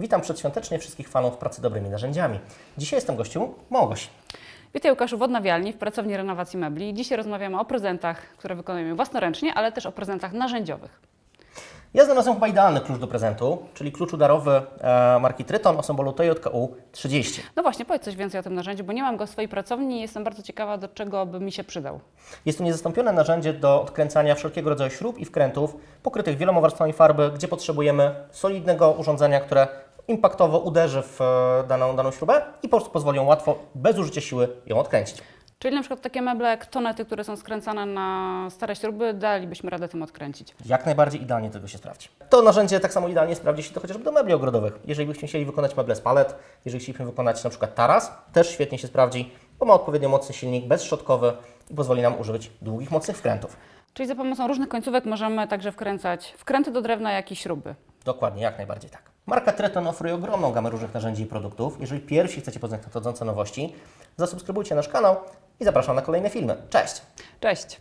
Witam przedświątecznie wszystkich fanów pracy dobrymi narzędziami. Dzisiaj jestem gościem Małgosi. Witaj Łukaszu w odnawialni w pracowni renowacji mebli. Dzisiaj rozmawiamy o prezentach, które wykonujemy własnoręcznie, ale też o prezentach narzędziowych. Ja znalazłem chyba idealny klucz do prezentu, czyli klucz udarowy e, marki Tryton o symbolu TJKU 30. No właśnie, powiedz coś więcej o tym narzędziu, bo nie mam go w swojej pracowni i jestem bardzo ciekawa, do czego by mi się przydał. Jest to niezastąpione narzędzie do odkręcania wszelkiego rodzaju śrub i wkrętów pokrytych wieloma warstwami farby, gdzie potrzebujemy solidnego urządzenia, które impaktowo uderzy w e, daną, daną śrubę i po prostu pozwoli ją łatwo, bez użycia siły, ją odkręcić. Czyli na przykład takie meble jak tonety, które są skręcane na stare śruby, dalibyśmy radę tym odkręcić. Jak najbardziej idealnie tego się sprawdzi. To narzędzie tak samo idealnie sprawdzi się to chociażby do mebli ogrodowych. Jeżeli byśmy chcieli wykonać meble z palet, jeżeli chcielibyśmy wykonać na przykład taras, też świetnie się sprawdzi, bo ma odpowiednio mocny silnik, bezszczotkowy i pozwoli nam używać długich, mocnych wkrętów. Czyli za pomocą różnych końcówek możemy także wkręcać wkręty do drewna, jak i śruby. Dokładnie, jak najbardziej tak. Marka Treton oferuje ogromną gamę różnych narzędzi i produktów. Jeżeli pierwsi chcecie poznać nadchodzące nowości, zasubskrybujcie nasz kanał i zapraszam na kolejne filmy. Cześć! Cześć!